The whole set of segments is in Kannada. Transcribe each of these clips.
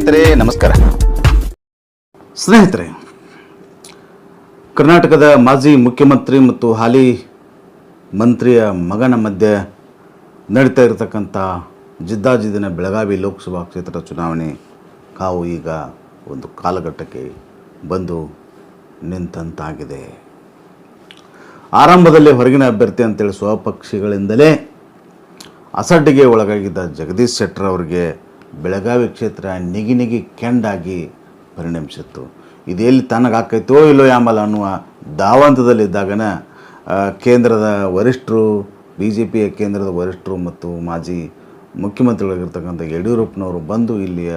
ಸ್ನೇಹಿತರೆ, ನಮಸ್ಕಾರ. ಸ್ನೇಹಿತರೆ, ಕರ್ನಾಟಕದ ಮಾಜಿ ಮುಖ್ಯಮಂತ್ರಿ ಮತ್ತು ಹಾಲಿ ಮಂತ್ರಿಯ ಮಗನ ಮಧ್ಯೆ ನಡೀತಾ ಇರತಕ್ಕಂಥ ಜಿದ್ದಾಜಿದ್ದಿನ ಬೆಳಗಾವಿ ಲೋಕಸಭಾ ಕ್ಷೇತ್ರದ ಚುನಾವಣೆ ಕಾವು ಈಗ ಒಂದು ಕಾಲಘಟ್ಟಕ್ಕೆ ಬಂದು ನಿಂತಂತಾಗಿದೆ. ಆರಂಭದಲ್ಲಿ ಹೊರಗಿನ ಅಭ್ಯರ್ಥಿ ಅಂತೇಳಿ ಸ್ವಪಕ್ಷಿಗಳಿಂದಲೇ ಅಸಡ್ಡಿಗೆ ಒಳಗಾಗಿದ್ದ ಜಗದೀಶ್ ಶೆಟ್ಟರ್ ಅವರಿಗೆ ಬೆಳಗಾವಿ ಕ್ಷೇತ್ರ ನಿಗಿ ನಿಗಿ ಕೆಂಡಾಗಿ ಪರಿಣಮಿಸಿತ್ತು. ಇದು ಎಲ್ಲಿ ತನಗಾಕೈತೋ ಇಲ್ಲೋ ಯಾಂಬಲ್ಲ ಅನ್ನುವ ದಾವಂತದಲ್ಲಿದ್ದಾಗನ ಕೇಂದ್ರದ ವರಿಷ್ಠರು ಬಿ ಜೆ ಪಿಯ ಕೇಂದ್ರದ ವರಿಷ್ಠರು ಮತ್ತು ಮಾಜಿ ಮುಖ್ಯಮಂತ್ರಿಗಳಾಗಿರ್ತಕ್ಕಂಥ ಯಡಿಯೂರಪ್ಪನವರು ಬಂದು ಇಲ್ಲಿಯ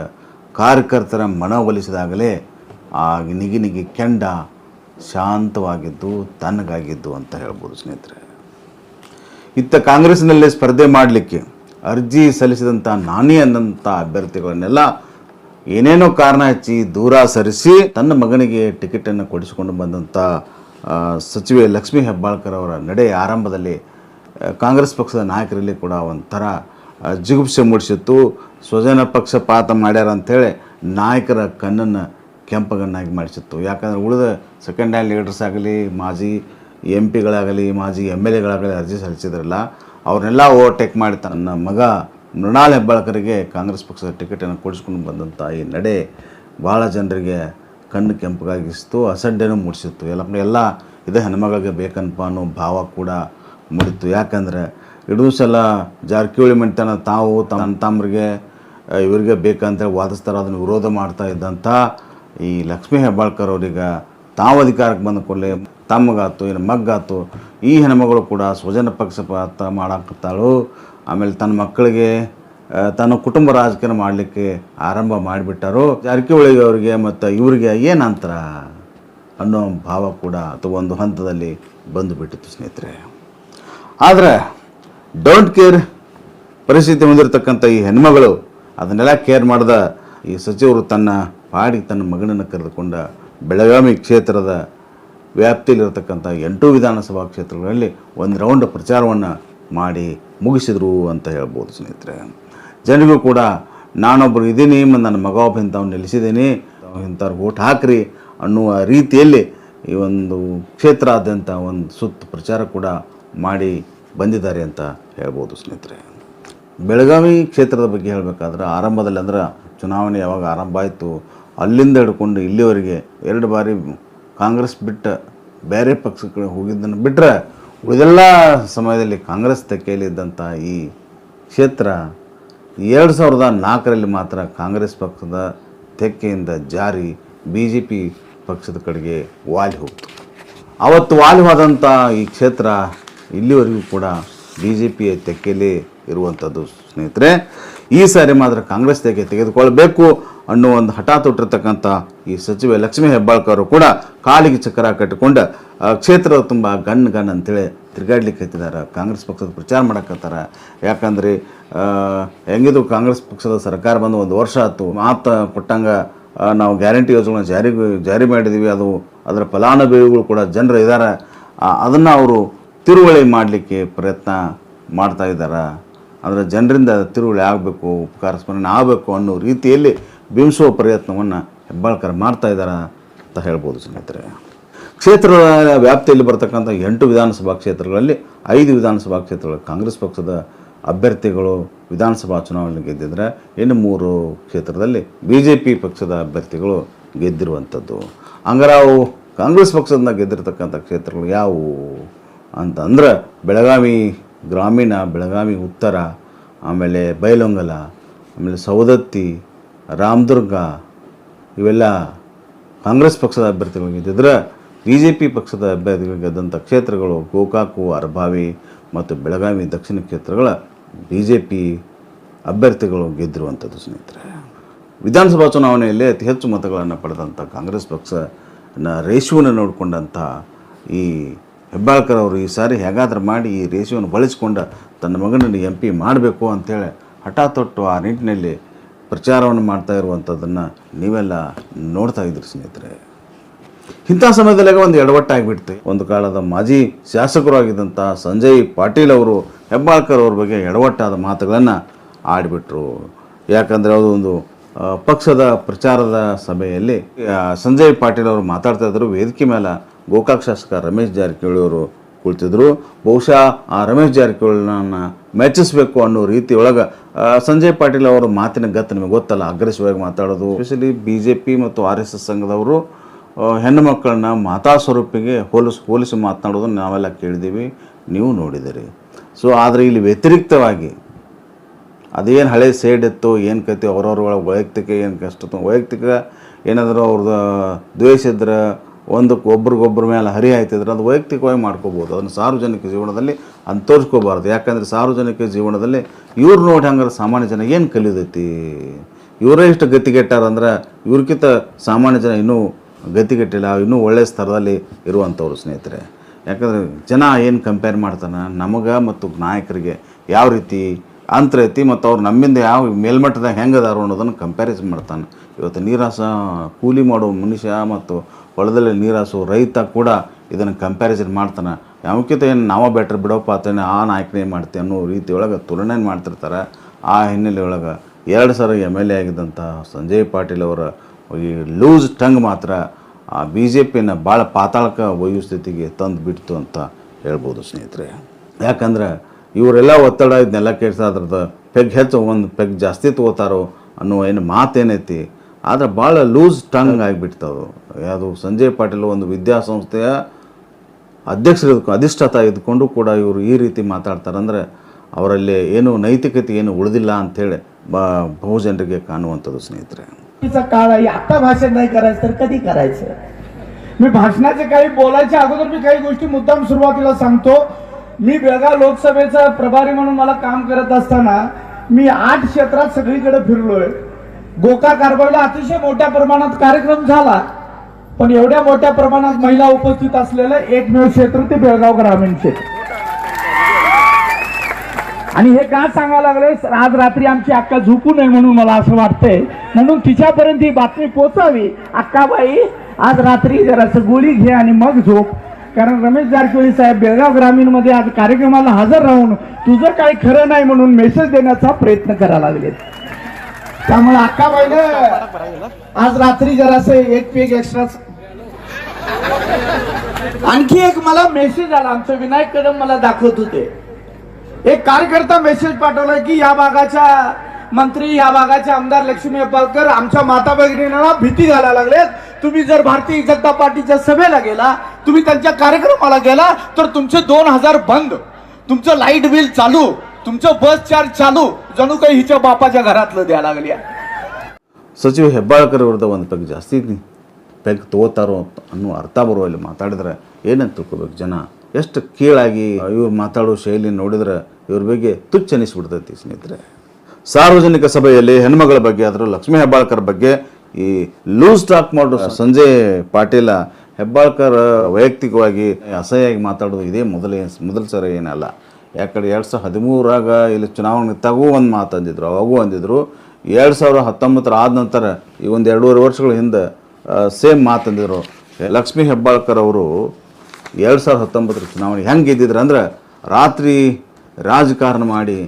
ಕಾರ್ಯಕರ್ತರ ಮನವೊಲಿಸಿದಾಗಲೇ ಆ ನಿಗಿ ನಿಗಿ ಕೆಂಡ ಶಾಂತವಾಗಿದ್ದು, ತನಗಾಗಿದ್ದು ಅಂತ ಹೇಳ್ಬೋದು ಸ್ನೇಹಿತರೆ. ಇತ್ತ ಕಾಂಗ್ರೆಸ್ನಲ್ಲೇ ಸ್ಪರ್ಧೆ ಮಾಡಲಿಕ್ಕೆ ಅರ್ಜಿ ಸಲ್ಲಿಸಿದಂಥ ನಾನೇ ಅನ್ನಂಥ ಅಭ್ಯರ್ಥಿಗಳನ್ನೆಲ್ಲ ಏನೇನೋ ಕಾರಣ ಹಚ್ಚಿ ದೂರ ಸರಿಸಿ ತನ್ನ ಮಗನಿಗೆ ಟಿಕೆಟನ್ನು ಕೊಡಿಸಿಕೊಂಡು ಬಂದಂಥ ಸಚಿವೆ ಲಕ್ಷ್ಮೀ ಹೆಬ್ಬಾಳ್ಕರ್ ಅವರ ನಡೆ ಆರಂಭದಲ್ಲಿ ಕಾಂಗ್ರೆಸ್ ಪಕ್ಷದ ನಾಯಕರಲ್ಲಿ ಕೂಡ ಒಂಥರ ಜಿಗುಪ್ಸೆ ಮೂಡಿಸಿತ್ತು. ಸ್ವಜನ ಪಕ್ಷಪಾತ ಮಾಡ್ಯಾರ ಅಂಥೇಳಿ ನಾಯಕರ ಕಣ್ಣನ್ನು ಕೆಂಪಗನ್ನಾಗಿ ಮಾಡಿಸಿತ್ತು. ಯಾಕಂದರೆ ಉಳಿದ ಸೆಕೆಂಡ್ ಹ್ಯಾಂಡ್ ಲೀಡರ್ಸ್ ಆಗಲಿ, ಮಾಜಿ ಎಂ ಪಿಗಳಾಗಲಿ ಮಾಜಿ ಎಂ ಎಲ್ ಎಗಳಾಗಲಿ ಅರ್ಜಿ ಸಲ್ಲಿಸಿದ್ರಲ್ಲ ಅವ್ರನ್ನೆಲ್ಲ ಓವರ್ಟೇಕ್ ಮಾಡಿ ನನ್ನ ಮಗ ಮೃಣಾಲ್ ಹೆಬ್ಬಾಳ್ಕರಿಗೆ ಕಾಂಗ್ರೆಸ್ ಪಕ್ಷದ ಟಿಕೆಟನ್ನು ಕೊಡಿಸ್ಕೊಂಡು ಬಂದಂಥ ಈ ನಡೆ ಭಾಳ ಜನರಿಗೆ ಕಣ್ಣು ಕೆಂಪಗಾಗಿಸ್ತು, ಅಸಡ್ಡೆನೂ ಮೂಡಿಸಿತ್ತು. ಎಲ್ಲ ಎಲ್ಲ ಇದೇ, ಹೆಣ್ಮಗಳಿಗೆ ಬೇಕನ್ಪ ಅನ್ನೋ ಭಾವ ಕೂಡ ಮೂಡಿತ್ತು. ಯಾಕಂದರೆ ಇಡೂ ಸಲ ಜಾರಕಿಹೊಳಿ ಮಂಟನ ತಾವು ತನ್ನ ತಮ್ಮರಿಗೆ ಇವರಿಗೆ ಬೇಕಂತೇಳಿ ವಾದಿಸ್ತಾರೆ ಅದನ್ನು ವಿರೋಧ ಮಾಡ್ತಾ ಇದ್ದಂಥ ಈ ಲಕ್ಷ್ಮೀ ಹೆಬ್ಬಾಳ್ಕರ್ ಅವ್ರಿಗೆ ತಾವು ಅಧಿಕಾರಕ್ಕೆ ಬಂದ ಕೂಡಲೇ ತಮ್ಮಗಾತು ಏನು ಮಗ್ಗಾತು ಈ ಹೆಣ್ಮಗಳು ಕೂಡ ಸ್ವಜನ ಪಕ್ಷಪಾತ ಮಾಡಾಕತ್ತಾಳು. ಆಮೇಲೆ ತನ್ನ ಮಕ್ಕಳಿಗೆ ತನ್ನ ಕುಟುಂಬ ರಾಜಕೀಯ ಮಾಡಲಿಕ್ಕೆ ಆರಂಭ ಮಾಡಿಬಿಟ್ಟರು. ಜಾರಕಿಹೊಳಿ ಅವರಿಗೆ ಮತ್ತು ಇವರಿಗೆ ಏನಂತರ ಅನ್ನೋ ಭಾವ ಕೂಡ ಅಥವಾ ಒಂದು ಹಂತದಲ್ಲಿ ಬಂದು ಬಿಟ್ಟಿತ್ತು ಸ್ನೇಹಿತರೆ. ಆದರೆ ಡೋಂಟ್ ಕೇರ್ ಪರಿಸ್ಥಿತಿ ಹೊಂದಿರತಕ್ಕಂಥ ಈ ಹೆಣ್ಮಗಳು ಅದನ್ನೆಲ್ಲ ಕೇರ್ ಮಾಡಿದ ಈ ಸಚಿವರು ತನ್ನ ಪಾಡಿಗೆ ತನ್ನ ಮಗನನ್ನು ಕರೆದುಕೊಂಡ ಬೆಳಗಾವಿ ಕ್ಷೇತ್ರದ ವ್ಯಾಪ್ತಿಯಲ್ಲಿರತಕ್ಕಂಥ ಎಂಟು ವಿಧಾನಸಭಾ ಕ್ಷೇತ್ರಗಳಲ್ಲಿ ಒಂದು ರೌಂಡ್ ಪ್ರಚಾರವನ್ನು ಮಾಡಿ ಮುಗಿಸಿದರು ಅಂತ ಹೇಳ್ಬೋದು ಸ್ನೇಹಿತರೆ. ಜನರಿಗೂ ಕೂಡ ನಾನೊಬ್ಬರು ಇದ್ದೀನಿ ಮತ್ತು ನನ್ನ ಮಗ ಒಬ್ಬ ಇಂಥವ್ನು ನಿಲ್ಲಿಸಿದ್ದೀನಿ ಇಂಥವ್ರಿಗೆ ಓಟ್ ಹಾಕ್ರಿ ಅನ್ನುವ ರೀತಿಯಲ್ಲಿ ಈ ಒಂದು ಕ್ಷೇತ್ರಾದ್ಯಂತ ಒಂದು ಸುತ್ತು ಪ್ರಚಾರ ಕೂಡ ಮಾಡಿ ಬಂದಿದ್ದಾರೆ ಅಂತ ಹೇಳ್ಬೋದು ಸ್ನೇಹಿತರೆ. ಬೆಳಗಾವಿ ಕ್ಷೇತ್ರದ ಬಗ್ಗೆ ಹೇಳಬೇಕಾದ್ರೆ ಆರಂಭದಲ್ಲಿ ಅಂದ್ರೆ ಚುನಾವಣೆ ಯಾವಾಗ ಆರಂಭ ಆಯಿತು ಅಲ್ಲಿಂದ ಹಿಡ್ಕೊಂಡು ಇಲ್ಲಿವರೆಗೆ ಎರಡು ಬಾರಿ ಕಾಂಗ್ರೆಸ್ ಬಿಟ್ಟು ಬೇರೆ ಪಕ್ಷಕ್ಕೆ ಹೋಗಿದ್ದನ್ನು ಬಿಟ್ಟರೆ ಉಳಿದೆಲ್ಲ ಸಮಯದಲ್ಲಿ ಕಾಂಗ್ರೆಸ್ ತೆಕ್ಕೆಯಲ್ಲಿದ್ದಂಥ ಈ ಕ್ಷೇತ್ರ ಎರಡು ಸಾವಿರದ ನಾಲ್ಕರಲ್ಲಿ ಮಾತ್ರ ಕಾಂಗ್ರೆಸ್ ಪಕ್ಷದ ತೆಕ್ಕೆಯಿಂದ ಜಾರಿ ಬಿ ಜೆ ಪಿ ಪಕ್ಷದ ಕಡೆಗೆ ವಾಲಿ ಹೋಗ್ತು ಅವತ್ತು ವಾಲಿವಾದಂಥ ಈ ಕ್ಷೇತ್ರ ಇಲ್ಲಿವರೆಗೂ ಕೂಡ ಬಿ ಜೆ ಪಿಯ ತೆಕ್ಕೆಯಲ್ಲಿ ಇರುವಂಥದ್ದು ಸ್ನೇಹಿತರೆ. ಈ ಸಾರಿ ಮಾತ್ರ ಕಾಂಗ್ರೆಸ್ ತೆಕ್ಕೆ ತೆಗೆದುಕೊಳ್ಬೇಕು. ಅನ್ನೋ ಒಂದು ಹಠ ತೊಟ್ಟಿರ್ತಕ್ಕಂಥ ಈ ಸಚಿವೆ ಲಕ್ಷ್ಮೀ ಹೆಬ್ಬಾಳ್ಕರ್ ಕೂಡ ಕಾಲಿಗೆ ಚಕ್ರ ಕಟ್ಟಿಕೊಂಡು ಕ್ಷೇತ್ರ ತುಂಬ ಗನ್ ಗನ್ ಅಂತೇಳಿ ತಿರುಗಾಡ್ಲಿಕ್ಕೆ ಹತ್ತಿದ್ದಾರೆ ಕಾಂಗ್ರೆಸ್ ಪಕ್ಷದ ಪ್ರಚಾರ ಮಾಡಕತ್ತಾರ. ಯಾಕಂದರೆ ಹೆಂಗಿದು ಕಾಂಗ್ರೆಸ್ ಪಕ್ಷದ ಸರ್ಕಾರ ಬಂದು ಒಂದು ವರ್ಷ ಆಯ್ತು. ಮಾತು ಕೊಟ್ಟಂಗ ನಾವು ಗ್ಯಾರಂಟಿ ಯೋಜನೆ ಜಾರಿ ಜಾರಿ ಮಾಡಿದ್ದೀವಿ ಅದು ಅದರ ಫಲಾನುಭವಿಗಳು ಕೂಡ ಜನರು ಇದ್ದಾರೆ ಅದನ್ನು ಅವರು ತಿರುವಳಿ ಮಾಡಲಿಕ್ಕೆ ಪ್ರಯತ್ನ ಮಾಡ್ತಾ ಇದ್ದಾರೆ ಅಂದರೆ ಜನರಿಂದ ತಿರುವಳಿ ಆಗಬೇಕು, ಉಪಕಾರ ಸ್ಮರಣೆ ಆಗಬೇಕು ಅನ್ನೋ ರೀತಿಯಲ್ಲಿ ಬಿಂಬಿಸುವ ಪ್ರಯತ್ನವನ್ನು ಹೆಬ್ಬಾಳ್ಕರ್ ಮಾಡ್ತಾ ಇದ್ದಾರೆ ಅಂತ ಹೇಳ್ಬೋದು ಸ್ನೇಹಿತರೆ. ಕ್ಷೇತ್ರ ವ್ಯಾಪ್ತಿಯಲ್ಲಿ ಬರ್ತಕ್ಕಂಥ ಎಂಟು ವಿಧಾನಸಭಾ ಕ್ಷೇತ್ರಗಳಲ್ಲಿ ಐದು ವಿಧಾನಸಭಾ ಕ್ಷೇತ್ರಗಳಲ್ಲಿ ಕಾಂಗ್ರೆಸ್ ಪಕ್ಷದ ಅಭ್ಯರ್ಥಿಗಳು ವಿಧಾನಸಭಾ ಚುನಾವಣೆ ಗೆದ್ದಿದ್ರೆ ಇನ್ನು ಮೂರು ಕ್ಷೇತ್ರದಲ್ಲಿ ಬಿ ಜೆ ಪಿ ಪಕ್ಷದ ಅಭ್ಯರ್ಥಿಗಳು ಗೆದ್ದಿರುವಂಥದ್ದು. ಹಂಗಾರೆ ಅವು ಕಾಂಗ್ರೆಸ್ ಪಕ್ಷದಿಂದ ಗೆದ್ದಿರತಕ್ಕಂಥ ಕ್ಷೇತ್ರಗಳು ಯಾವುವು? ಅಂತಂದ್ರೆ ಬೆಳಗಾವಿ ಗ್ರಾಮೀಣ, ಬೆಳಗಾವಿ ಉತ್ತರ, ಆಮೇಲೆ ಬೈಲೊಂಗಲ, ಆಮೇಲೆ ಸೌದತ್ತಿ ರಾಮದುರ್ಗ, ಇವೆಲ್ಲ ಕಾಂಗ್ರೆಸ್ ಪಕ್ಷದ ಅಭ್ಯರ್ಥಿಗಳಿಗೆ ಗೆದ್ದಿದ್ರೆ ಬಿ ಜೆ ಪಿ ಪಕ್ಷದ ಅಭ್ಯರ್ಥಿಗಳು ಗೆದ್ದಂಥ ಕ್ಷೇತ್ರಗಳು ಗೋಕಾಕು ಅರಭಾವಿ ಮತ್ತು ಬೆಳಗಾವಿ ದಕ್ಷಿಣ ಕ್ಷೇತ್ರಗಳ ಬಿ ಜೆ ಪಿ ಅಭ್ಯರ್ಥಿಗಳು ಗೆದ್ದಿರುವಂಥದ್ದು ಸ್ನೇಹಿತರೆ. ವಿಧಾನಸಭಾ ಚುನಾವಣೆಯಲ್ಲಿ ಅತಿ ಹೆಚ್ಚು ಮತಗಳನ್ನು ಪಡೆದಂಥ ಕಾಂಗ್ರೆಸ್ ಪಕ್ಷನ ರೇಷುವನ್ನು ನೋಡಿಕೊಂಡಂಥ ಈ ಹೆಬ್ಬಾಳ್ಕರ್ ಅವರು ಈ ಸಾರಿ ಹೇಗಾದರೂ ಮಾಡಿ ಈ ರೇಷುವನ್ನು ಬಳಸಿಕೊಂಡ ತನ್ನ ಮಗನನ್ನು ಎಂ ಪಿ ಮಾಡಬೇಕು ಅಂಥೇಳಿ ಹಠ ತೊಟ್ಟು ಆ ನಿಟ್ಟಿನಲ್ಲಿ ಪ್ರಚಾರವನ್ನು ಮಾಡ್ತಾ ಇರುವಂಥದ್ದನ್ನು ನೀವೆಲ್ಲ ನೋಡ್ತಾ ಇದ್ರಿ ಸ್ನೇಹಿತರೆ. ಇಂಥ ಸಮಯದಲ್ಲಾಗ ಒಂದು ಎಡವಟ್ಟಾಗಿಬಿಡ್ತು ಒಂದು ಕಾಲದ ಮಾಜಿ ಶಾಸಕರು ಆಗಿದ್ದಂಥ ಸಂಜಯ್ ಪಾಟೀಲ್ ಅವರು, ಹೆಬ್ಬಾಳ್ಕರ್ ಅವ್ರ ಬಗ್ಗೆ ಎಡವಟ್ಟಾದ ಮಾತುಗಳನ್ನು ಆಡಿಬಿಟ್ರು. ಯಾಕಂದರೆ ಒಂದು ಪಕ್ಷದ ಪ್ರಚಾರದ ಸಭೆಯಲ್ಲಿ ಸಂಜಯ್ ಪಾಟೀಲ್ ಅವರು ಮಾತಾಡ್ತಾ ಇದ್ದರು ವೇದಿಕೆ ಮೇಲೆ ಗೋಕಾಕ್ ಶಾಸಕ ರಮೇಶ್ ಜಾರಕಿಹೊಳಿ ಅವರು ಕುಳಿತಿದ್ರು. ಬಹುಶಃ ಆ ರಮೇಶ್ ಜಾರಕಿಹೊಳಿನ ಮೆಚ್ಚಿಸಬೇಕು ಅನ್ನೋ ರೀತಿ ಒಳಗೆ ಸಂಜಯ್ ಪಾಟೀಲ್ ಅವರ ಮಾತಿನ ಗತ್ತು ನಿಮಗೆ ಗೊತ್ತಲ್ಲ ಅಗ್ರೆಸಿವ್ ಮಾತಾಡೋದು. ಸ್ಪೆಷಲಿ ಬಿ ಜೆ ಪಿ ಮತ್ತು ಆರ್ ಎಸ್ ಎಸ್ ಸಂಘದವರು ಹೆಣ್ಣು ಮಕ್ಕಳನ್ನ ಮಾತಾ ಸ್ವರೂಪಿಗೆ ಹೋಲಿಸಿ ಹೋಲಿಸಿ ಮಾತನಾಡೋದನ್ನು ನಾವೆಲ್ಲ ಕೇಳಿದ್ದೀವಿ, ನೀವು ನೋಡಿದಿರಿ ಸೊ ಆದರೆ ಇಲ್ಲಿ ವ್ಯತಿರಿಕ್ತವಾಗಿ ಅದೇನು ಹಳೆ ಸೇಡ್ ಇತ್ತು, ಏನು ಕತೆ, ಅವ್ರವ್ರ ವೈಯಕ್ತಿಕ, ಏನು ಕಷ್ಟ, ವೈಯಕ್ತಿಕ ಏನಾದರೂ ಅವ್ರದ್ದು ದ್ವೇಷ ಇದ್ರೆ ಒಂದಕ್ಕೆ ಒಬ್ರಿಗೊಬ್ಬರ ಮೇಲೆ ಹರಿ ಆಯ್ತಿದ್ರೆ ಅದು ವೈಯಕ್ತಿಕವಾಗಿ ಮಾಡ್ಕೋಬೋದು. ಅದನ್ನು ಸಾರ್ವಜನಿಕ ಜೀವನದಲ್ಲಿ ಅಂತ ತೋರಿಸ್ಕೋಬಾರ್ದು. ಯಾಕಂದರೆ ಸಾರ್ವಜನಿಕ ಜೀವನದಲ್ಲಿ ಇವ್ರು ನೋಡಿ ಹಂಗಾರೆ ಸಾಮಾನ್ಯ ಜನ ಏನು ಕಲಿದೈತಿ ಇವರೇ ಇಷ್ಟು ಗತಿಗೆಟ್ಟಾರಂದ್ರೆ ಇವ್ರಿಗಿಂತ ಸಾಮಾನ್ಯ ಜನ ಇನ್ನೂ ಗತಿಗೆಟ್ಟಿಲ್ಲ, ಇನ್ನೂ ಒಳ್ಳೆಯ ಸ್ಥಳದಲ್ಲಿ ಇರುವಂಥವ್ರು ಸ್ನೇಹಿತರೆ. ಯಾಕಂದರೆ ಜನ ಏನು ಕಂಪೇರ್ ಮಾಡ್ತಾನೆ? ನಮಗೆ ಮತ್ತು ನಾಯಕರಿಗೆ ಯಾವ ರೀತಿ ಅಂತರ ಐತಿ ಮತ್ತು ಅವ್ರು ನಮ್ಮಿಂದ ಯಾವ ಮೇಲ್ಮಟ್ಟದಾಗ ಹೆಂಗೆ ಅದಾರು ಅನ್ನೋದನ್ನು ಕಂಪ್ಯಾರಿಸನ್ ಮಾಡ್ತಾನೆ. ಇವತ್ತು ನೀರಾಸ ಕೂಲಿ ಮಾಡೋ ಮನುಷ್ಯ ಮತ್ತು ಹೊಲದಲ್ಲಿ ನೀರಾಸು ರೈತ ಕೂಡ ಇದನ್ನು ಕಂಪ್ಯಾರಿಸನ್ ಮಾಡ್ತಾನೆ. ಯಾವಕ್ಕಿಂತ ಏನು ನಾವು ಬೆಟ್ರ್ ಬಿಡೋಪ್ಪ ಆತನೇ ಆ ನಾಯಕನೇ ಮಾಡ್ತೀವಿ ಅನ್ನೋ ರೀತಿ ಒಳಗೆ ತುಲನೆ ಮಾಡ್ತಿರ್ತಾರೆ. ಆ ಹಿನ್ನೆಲೆ ಒಳಗೆ ಎರಡು ಸಾವಿರ ಎಂ ಎಲ್ ಎ ಆಗಿದ್ದಂಥ ಸಂಜಯ್ ಪಾಟೀಲ್ ಅವರ ಈ ಲೂಸ್ ಟಂಗ್ ಮಾತ್ರ ಆ ಬಿ ಜೆ ಪಿನ ಭಾಳ ಪಾತಾಳಕ ಒಯ್ಯೋ ಸ್ಥಿತಿಗೆ ತಂದು ಬಿಡ್ತು ಅಂತ ಹೇಳ್ಬೋದು ಸ್ನೇಹಿತರೆ. ಯಾಕಂದ್ರೆ ಇವರೆಲ್ಲ ಒತ್ತಡ ಇದನ್ನೆಲ್ಲ ಕೇಳ್ತಾ ಅದ್ರದ್ದು ಪೆಗ್ ಹೆಚ್ಚು ಒಂದು ಪೆಗ್ ಜಾಸ್ತಿ ತೊಗೋತಾರೋ ಅನ್ನೋ ಏನು ಮಾತೇನೈತಿ? ಆದರೆ ಭಾಳ ಲೂಸ್ ಟಂಗ್ ಆಗಿಬಿಡ್ತವು ಯಾವುದು ಸಂಜಯ್ ಪಾಟೀಲ್ ಒಂದು ವಿದ್ಯಾಸಂಸ್ಥೆಯ ಅಧ್ಯಕ್ಷರು ಇದ್ಕೊ ಅಧಿಷ್ಠಾತ ಇದ್ಕೊಂಡು ಕೂಡ ಇವರು ಈ ರೀತಿ ಮಾತಾಡ್ತಾರೆ ಅಂದರೆ ಅವರಲ್ಲಿ ಏನು ನೈತಿಕತೆ ಏನು ಉಳಿದಿಲ್ಲ ಅಂಥೇಳಿ ಬ ಬಹುಜನರಿಗೆ ಕಾಣುವಂಥದ್ದು ಸ್ನೇಹಿತರೆ चा काळ आहे आता भाषण नाही करायचं तर कधी करायचं मी भाषणाचे काही बोलायच्या अगोदर मी काही गोष्टी मुद्दाम सुरुवातीला सांगतो मी बेळगाव लोकसभेचा प्रभारी म्हणून मला काम करत असताना मी आठ क्षेत्रात सगळीकडे फिरलोय गोका कारभारला अतिशय मोठ्या प्रमाणात कार्यक्रम झाला पण एवढ्या मोठ्या प्रमाणात महिला उपस्थित असलेलं एकमेव क्षेत्र ते बेळगाव ग्रामीण क्षेत्र. आणि हे का सांगायला लागले? आज रात्री आमची अक्का झोपू नये म्हणून मला असं वाटतंय. म्हणून तिच्यापर्यंत ही बातमी पोचावी अक्काबाई आज रात्री जरासं गोळी घे आणि मग झोप. कारण रमेश जारकिहोळी साहेब बेळगाव ग्रामीणमध्ये आज कार्यक्रमाला हजर राहून तुझं काही खरं नाही म्हणून मेसेज देण्याचा प्रयत्न करायला लागले त्यामुळे अक्काबाईनं आज रात्री जरासं एक पेग एक्स्ट्रा आणखी एक मला मेसेज आला आमचं विनायक कदम मला दाखवत होते. एक कार्यकर्ता मेसेज पाठवला की या भागाच्या मंत्री या भागाचे आमदार लक्ष्मी अपालकर आमच्या माता भगिनींना भीती घालायला लागलेत. तुम्ही जर भारतीय जनता पार्टीच्या सभेला गेला तुम्ही त्यांच्या कार्यक्रमाला गेला तर तुमचे दोन हजार बंद. तुमचं लाइट बिल चालू. तुमचं बस चार्ज चालू जणू काही हिच्या बापाच्या घरातलं द्यायला लागली आहे. ಸಚಿವ ಹೆಬ್ಬಾಳ್ಕರ್ ವಿರುದ್ಧ ಒಂದು ಪೆಗ್ ಜಾಸ್ತಿ ಪೆಗ್ ತಗೋತಾರೋ ಅನ್ನೋ ಅರ್ಥ ಬರುವಲ್ಲಿ ಮಾತಾಡಿದ್ರೆ ಏನಂತ ತಿಳ್ಕೊಬೇಕು ಜನ ಎಷ್ಟು ಕೀಳಾಗಿ ಇವ್ರು ಮಾತಾಡೋ ಶೈಲಿ ನೋಡಿದ್ರೆ ಇವ್ರ ಬಗ್ಗೆ ತುಚ್ಚ ಅನಿಸ್ಬಿಡ್ತೈತಿ ಸ್ನೇಹಿತರೆ ಸಾರ್ವಜನಿಕ ಸಭೆಯಲ್ಲಿ ಹೆಣ್ಮಗಳ ಬಗ್ಗೆ ಆದರೂ ಲಕ್ಷ್ಮೀ ಹೆಬ್ಬಾಳ್ಕರ್ ಬಗ್ಗೆ ಈ ಲೂಸ್ ಟಾಕ್ ಮಾಡೋ ಸಂಜಯ್ ಪಾಟೀಲ ಹೆಬ್ಬಾಳ್ಕರ್ ವೈಯಕ್ತಿಕವಾಗಿ ಅಸಹ್ಯವಾಗಿ ಮಾತಾಡೋದು ಇದೇ ಮೊದಲೇ ಮೊದಲ ಸರಿ ಏನಲ್ಲ ಯಾಕಂದ್ರೆ ಎರಡು ಸಾವಿರ ಹದಿಮೂರಾಗ ಇಲ್ಲಿ ಚುನಾವಣೆ ನಿಂತಾಗೂ ಒಂದು ಮಾತು ಅಂದಿದ್ರು, ಅವಾಗೂ ಅಂದಿದ್ರು. ಎರಡು ಸಾವಿರ ಹತ್ತೊಂಬತ್ತರ ಆದ ನಂತರ ಈ ಒಂದು ಎರಡೂವರೆ ವರ್ಷಗಳ ಹಿಂದೆ ಸೇಮ್ ಮಾತಂದಿದ್ರು ಲಕ್ಷ್ಮೀ ಹೆಬ್ಬಾಳ್ಕರ್ ಅವರು ಎರಡು ಸಾವಿರದ ಹತ್ತೊಂಬತ್ತರ ಚುನಾವಣೆ ಹೆಂಗೆ ಗೆದ್ದಿದ್ರು ಅಂದ್ರೆ ರಾತ್ರಿ ರಾಜಕಾರಣ ಮಾಡಿ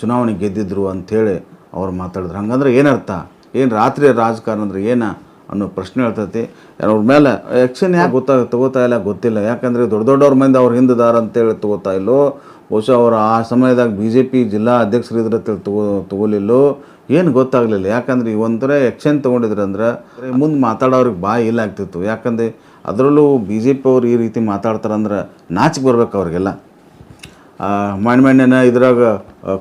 ಚುನಾವಣೆ ಗೆದ್ದಿದ್ರು ಅಂಥೇಳಿ ಅವ್ರು ಮಾತಾಡಿದ್ರು. ಹಂಗಂದ್ರೆ ಏನರ್ಥ ಏನು ರಾತ್ರಿ ರಾಜಕಾರಣ ಅಂದ್ರೆ ಏನ? ಅನ್ನೋ ಪ್ರಶ್ನೆ ಹೇಳ್ತೈತಿ. ಅವ್ರ ಮೇಲೆ ಆ್ಯಕ್ಷನ್ ಯಾಕೆ ಗೊತ್ತಾ, ತಗೋತಾ ಇಲ್ಲ ಗೊತ್ತಿಲ್ಲ. ಯಾಕಂದರೆ ದೊಡ್ಡ ದೊಡ್ಡವ್ರ ಮಂದಿ ಅವ್ರು ಹಿಂದದಾರ ಅಂತೇಳಿ ತಗೋತಾ ಇಲ್ಲೋ. ಬಹುಶಃ ಅವರು ಆ ಸಮಯದಾಗ ಬಿ ಜೆ ಪಿ ಜಿಲ್ಲಾ ಅಧ್ಯಕ್ಷರು ಇದ್ರ ತಗೋ, ತಗೋಲಿಲ್ಲೋ. ಏನು ಗೊತ್ತಾಗಲಿಲ್ಲ. ಯಾಕಂದ್ರೆ ಒಂಥರ ಆ್ಯಕ್ಷನ್ ತೊಗೊಂಡಿದ್ರು ಅಂದ್ರೆ ಮುಂದೆ ಮಾತಾಡೋರಿಗೆ ಬಾಯಿ ಇಲ್ಲ ಆಗ್ತಿತ್ತು. ಯಾಕಂದರೆ ಅದರಲ್ಲೂ ಬಿ ಜೆ ಪಿ ಅವ್ರು ಈ ರೀತಿ ಮಾತಾಡ್ತಾರಂದ್ರೆ ನಾಚಿಕೆ ಬರ್ಬೇಕು ಅವ್ರಿಗೆಲ್ಲ. ಮಣ್ಣೆಣ್ಣೆನ ಇದ್ರಾಗ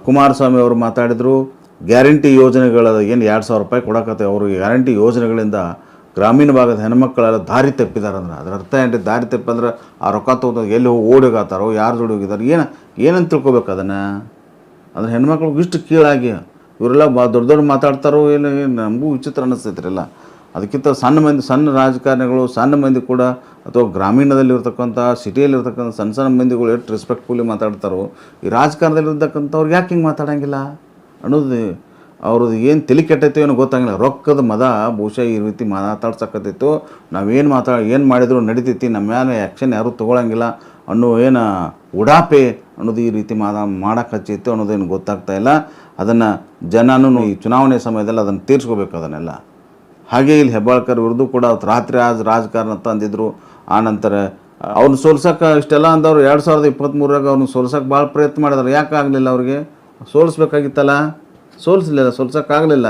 ಕುಮಾರಸ್ವಾಮಿ ಅವರು ಮಾತಾಡಿದರು. ಗ್ಯಾರಂಟಿ ಯೋಜನೆಗಳ ಏನು ಎರಡು ಸಾವಿರ ರೂಪಾಯಿ ಕೊಡಕತ್ತೆ, ಅವರು ಗ್ಯಾರಂಟಿ ಯೋಜನೆಗಳಿಂದ ಗ್ರಾಮೀಣ ಭಾಗದ ಹೆಣ್ಮಕ್ಳೆಲ್ಲ ದಾರಿ ತಪ್ಪಿದಾರೆ ಅಂದ್ರೆ, ಅದ್ರ ಅರ್ಥ ಏನು ದಾರಿ ತಪ್ಪಂದ್ರೆ ಆ ರೊಕ್ಕ ತೊಗೊಂಡು ಎಲ್ಲಿ ಹೋಗಿ ಓಡೋಗಾತಾರೋ, ಯಾರು ಜೋಡಿ ಹೋಗಿದ್ದಾರೆ ಏನು, ಏನಂತ ತಿಳ್ಕೊಬೇಕು ಅದನ್ನು? ಅಂದ್ರೆ ಹೆಣ್ಮಕ್ಳು ಇಷ್ಟು ಕೀಳಾಗಿ ಇವರೆಲ್ಲ ಬಾ ದೊಡ್ಡ ದೊಡ್ಡ ಮಾತಾಡ್ತಾರೋ ಏನು ನಮಗೂ ವಿಚಿತ್ರ ಅನ್ನಿಸ್ತೈತ್ರಿಲ್ಲ ಅದಕ್ಕಿಂತ ಸಣ್ಣ ಮಂದಿ, ಸಣ್ಣ ರಾಜಕಾರಣಿಗಳು, ಸಣ್ಣ ಮಂದಿ ಕೂಡ, ಅಥವಾ ಗ್ರಾಮೀಣದಲ್ಲಿರ್ತಕ್ಕಂಥ, ಸಿಟಿಯಲ್ಲಿರ್ತಕ್ಕಂಥ ಸಣ್ಣ ಸಣ್ಣ ಮಂದಿಗಳು ಎಷ್ಟು ರೆಸ್ಪೆಕ್ಟ್ಫುಲಿ ಮಾತಾಡ್ತಾರೋ, ಈ ರಾಜಕಾರಣದಲ್ಲಿ ಇರ್ತಕ್ಕಂಥವ್ರಿಗೆ ಯಾಕೆ ಹಿಂಗೆ ಮಾತಾಡಂಗಿಲ್ಲ? ಅನ್ನೋದು ಅವ್ರದ್ದು ಏನು ತಲೆ ಕೆಟ್ಟೈತೋ ಏನೋ ಗೊತ್ತಾಗಿಲ್ಲ ರೊಕ್ಕದ ಮದ, ಬಹುಶಃ ಈ ರೀತಿ ಮಾತಾಡ್ಸಕತ್ತಿತ್ತು ನಾವೇನು ಮಾತಾಡ ಏನು ಮಾಡಿದ್ರು ನಡಿತೈತಿ, ನಮ್ಮ ಮೇಲೆ ಆ್ಯಕ್ಷನ್ ಯಾರೂ ತೊಗೊಳಂಗಿಲ್ಲ ಅನ್ನೋ ಏನು ಉಡಾಪೆ ಅನ್ನೋದು ಈ ರೀತಿ ಮಾಡ ಮಾಡಕ್ಕೆ ಹಚ್ಚಿತ್ತು ಅನ್ನೋದೇನು ಗೊತ್ತಾಗ್ತಾ ಇಲ್ಲ. ಅದನ್ನು ಜನನೂ ಈ ಚುನಾವಣೆ ಸಮಯದಲ್ಲಿ ಅದನ್ನು ತೀರ್ಸ್ಕೋಬೇಕು ಅದನ್ನೆಲ್ಲ. ಹಾಗೆ ಇಲ್ಲಿ ಹೆಬ್ಬಾಳ್ಕರ್ ಇವ್ರದ್ದು ಕೂಡ ರಾತ್ರಿ ರಾಜ್ ರಾಜಕಾರಣ ಅಂತ ಅಂದಿದ್ರು ಆ ನಂತರ ಅವ್ರನ್ನ ಸೋಲ್ಸಕ್ಕೆ ಇಷ್ಟೆಲ್ಲ ಅಂದವ್ರು ಎರಡು ಸಾವಿರದ ಇಪ್ಪತ್ತ್ಮೂರಾಗ ಅವ್ರನ್ನ ಸೋಲ್ಸಕ್ಕೆ ಭಾಳ ಪ್ರಯತ್ನ ಮಾಡಿದ್ರು. ಯಾಕೆ ಆಗಲಿಲ್ಲ ಅವ್ರಿಗೆ? ಸೋಲಿಸ್ಬೇಕಾಗಿತ್ತಲ್ಲ? ಸೋಲಿಸಲಿಲ್ಲ, ಸೋಲ್ಸೋಕ್ಕಾಗಲಿಲ್ಲ.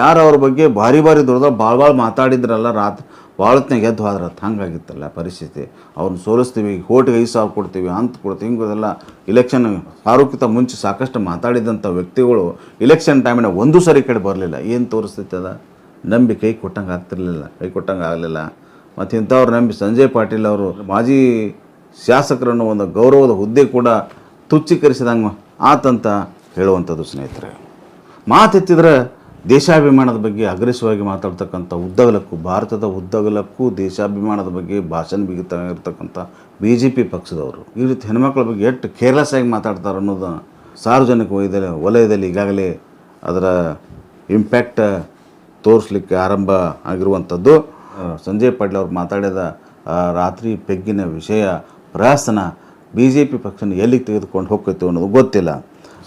ಯಾರು ಅವ್ರ ಬಗ್ಗೆ ಭಾರಿ ಭಾರಿ ದೊಡ್ಡ ಭಾಳ ಭಾಳ ಮಾತಾಡಿದ್ರಲ್ಲ ರಾತ್ರಿ ಭಾಳತ್ನಾಗ ಎದ್ದು ಹೋದ್ರ ಹಂಗಾಗಿತ್ತಲ್ಲ ಪರಿಸ್ಥಿತಿ. ಅವ್ರನ್ನ ಸೋಲಿಸ್ತೀವಿ ಕೋಟಿಗೆ ಐದು ಸಾವಿರ ಕೊಡ್ತೀವಿ ಅಂತ ಕೊಡ್ತೀವಿ. ಹಿಂಗೆಲ್ಲ ಇಲೆಕ್ಷನ್ ಆರೋಗ್ಯಕ್ಕಿಂತ ಮುಂಚೆ ಸಾಕಷ್ಟು ಮಾತಾಡಿದಂಥ ವ್ಯಕ್ತಿಗಳು ಇಲೆಕ್ಷನ್ ಟೈಮಿನ ಒಂದು ಸರಿ ಕಡೆ ಬರಲಿಲ್ಲ. ಏನು ತೋರಿಸ್ತೈತೆ ಅದ? ನಂಬಿ ಕೈ ಕೊಟ್ಟಂಗೆ ಆಗ್ತಿರ್ಲಿಲ್ಲ, ಕೈ ಕೊಟ್ಟಂಗೆ ಆಗಲಿಲ್ಲ. ಮತ್ತು ಇಂಥವ್ರು ನಂಬಿ ಸಂಜಯ್ ಪಾಟೀಲ್ ಅವರು ಮಾಜಿ ಶಾಸಕರನ್ನು ಒಂದು ಗೌರವದ ಹುದ್ದೆ ಕೂಡ ತುಚ್ಛೀಕರಿಸಿದಂಗೆ ಆತಂತ ಹೇಳುವಂಥದ್ದು ಸ್ನೇಹಿತರೆ. ಮಾತೆತ್ತಿದ್ರೆ ದೇಶಾಭಿಮಾನದ ಬಗ್ಗೆ ಅಗ್ರೆಸಿವಾಗಿ ಮಾತಾಡ್ತಕ್ಕಂಥ ಉದ್ದಗಲಕ್ಕೂ, ಭಾರತದ ಉದ್ದಗಲಕ್ಕೂ ದೇಶಾಭಿಮಾನದ ಬಗ್ಗೆ ಭಾಷಣ ಬಿಗಿತಾ ಬಿ ಜೆ ಪಿ ಪಕ್ಷದವರು ಈ ರೀತಿ ಹೆಣ್ಮಕ್ಳ ಬಗ್ಗೆ ಎಷ್ಟು ಕೇರ್ಲೆಸ್ ಆಗಿ ಮಾತಾಡ್ತಾರೆ ಅನ್ನೋದು ಸಾರ್ವಜನಿಕ ವಲಯದಲ್ಲಿ ವಲಯದಲ್ಲಿ ಈಗಾಗಲೇ ಅದರ ಇಂಪ್ಯಾಕ್ಟ್ ತೋರಿಸ್ಲಿಕ್ಕೆ ಆರಂಭ ಆಗಿರುವಂಥದ್ದು. ಸಂಜಯ್ ಪಾಟೀಲ್ ಅವರು ಮಾತಾಡಿದ ರಾತ್ರಿ ಪೆಗ್ಗಿನ ವಿಷಯ ಪ್ರಯಾಸನ ಬಿ ಜೆ ಪಿ ಪಕ್ಷನ ಎಲ್ಲಿಗೆ ತೆಗೆದುಕೊಂಡು ಹೋಗ್ತೈತೆ ಅನ್ನೋದು ಗೊತ್ತಿಲ್ಲ.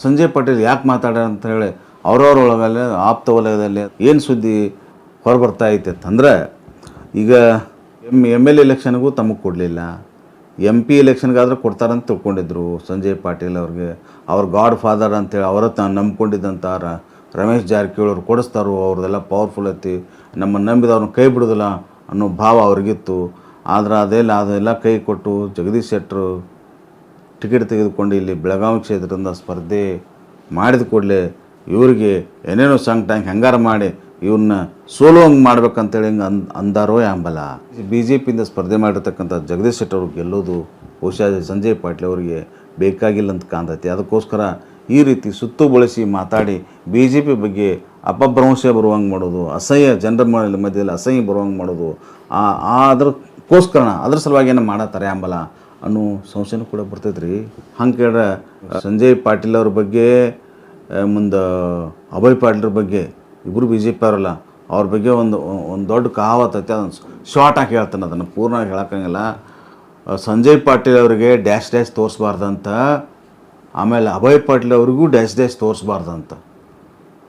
ಸಂಜಯ್ ಪಾಟೀಲ್ ಯಾಕೆ ಮಾತಾಡ ಅಂತ ಹೇಳಿ ಅವ್ರವ್ರ ಒಳಗಲ್ಲಿ, ಆಪ್ತ ವಲಯದಲ್ಲಿ ಏನು ಸುದ್ದಿ ಹೊರಬರ್ತಾ ಐತೆ ಅಂತಂದ್ರೆ, ಈಗ ಎಂ ಎಂ ಎಲ್ ಎಲೆಕ್ಷನ್ಗೂ ತಮಗೆ ಕೊಡಲಿಲ್ಲ. ಎಂ ಪಿ ಎಲೆಕ್ಷನ್ಗಾದ್ರೆ ಕೊಡ್ತಾರಂತ ತಿಳ್ಕೊಂಡಿದ್ರು ಸಂಜಯ್ ಪಾಟೀಲ್ ಅವ್ರಿಗೆ. ಅವ್ರ ಗಾಡ್ ಫಾದರ್ ಅಂತೇಳಿ ಅವರ ನಂಬ್ಕೊಂಡಿದ್ದಂಥ ರಮೇಶ್ ಜಾರಕಿಹೊಳಿ ಅವ್ರು ಕೊಡಿಸ್ತಾರೋ, ಅವ್ರದ್ದೆಲ್ಲ ಪವರ್ಫುಲ್ ಐತಿ ನಮ್ಮನ್ನು ನಂಬಿದವ್ರನ್ನ ಕೈ ಬಿಡೋದಿಲ್ಲ ಅನ್ನೋ ಭಾವ ಅವ್ರಿಗಿತ್ತು. ಆದ್ರೆ ಅದೆಲ್ಲ ಅದೆಲ್ಲ ಕೈ ಕೊಟ್ಟು ಜಗದೀಶ್ ಶೆಟ್ಟರು ಟಿಕೆಟ್ ತೆಗೆದುಕೊಂಡು ಇಲ್ಲಿ ಬೆಳಗಾವಿ ಕ್ಷೇತ್ರದಿಂದ ಸ್ಪರ್ಧೆ ಮಾಡಿದ ಕೂಡಲೇ ಇವರಿಗೆ ಏನೇನೋ ಸಾಂಗ್ ಟ್ಯಾಂಕ್ ಹೆಂಗಾರ ಮಾಡಿ ಇವ್ರನ್ನ ಸೋಲುವಂಗೆ ಮಾಡ್ಬೇಕಂತೇಳಿ ಹಿಂಗೆ ಅಂದ್ ಅಂದಾರೋ ಯಾಂಬಲ. ಬಿ ಜೆ ಪಿಯಿಂದ ಸ್ಪರ್ಧೆ ಮಾಡಿರ್ತಕ್ಕಂಥ ಜಗದೀಶ್ ಶೆಟ್ಟರ್ ಅವ್ರು ಗೆಲ್ಲೋದು ಬಹುಶಃ ಸಂಜಯ್ ಪಾಟೀಲ್ ಅವರಿಗೆ ಬೇಕಾಗಿಲ್ಲ ಅಂತ ಕಾಣ್ತೈತಿ. ಅದಕ್ಕೋಸ್ಕರ ಈ ರೀತಿ ಸುತ್ತು ಬಳಸಿ ಮಾತಾಡಿ ಬಿ ಜೆ ಪಿ ಬಗ್ಗೆ ಅಪಭ್ರಂಶ ಬರುವಂಗೆ ಮಾಡೋದು, ಅಸಹ್ಯ ಜನರ ಮಧ್ಯದಲ್ಲಿ ಅಸಹ್ಯ ಬರುವಂಗೆ ಮಾಡೋದು, ಆ ಅದಕ್ಕೋಸ್ಕರ ಅದ್ರ ಸಲುವಾಗಿ ಏನೋ ಮಾಡತ್ತಾರೆ ಅಂಬಲ ಅನ್ನೋ ಸಂಶಯನೂ ಕೂಡ ಬರ್ತೈತೆ ರೀ ಹಂಗೆ ಸಂಜಯ್ ಪಾಟೀಲ್ ಅವ್ರ ಬಗ್ಗೆ ಮುಂದೆ ಅಭಯ್ ಪಾಟೀಲ್ರ ಬಗ್ಗೆ ಇಬ್ಬರು ಬಿ ಜೆ ಪಿ ಅವರಲ್ಲ, ಅವ್ರ ಬಗ್ಗೆ ಒಂದು ಒಂದು ದೊಡ್ಡ ಕಹಾವತ್ ಐತೆ ಅದನ್ನು ಶಾರ್ಟ್ ಆಗಿ ಹೇಳ್ತಾನೆ ಅದನ್ನು ಪೂರ್ಣ ಹೇಳೋಕ್ಕಂಗಿಲ್ಲ. ಸಂಜಯ್ ಪಾಟೀಲ್ ಅವರಿಗೆ ಡ್ಯಾಶ್ ಡ್ಯಾಶ್ ತೋರಿಸ್ಬಾರ್ದಂತ, ಆಮೇಲೆ ಅಭಯ್ ಪಾಟೀಲ್ ಅವ್ರಿಗೂ ಡ್ಯಾಶ್ ಡ್ಯಾಶ್ ತೋರಿಸ್ಬಾರ್ದಂತ.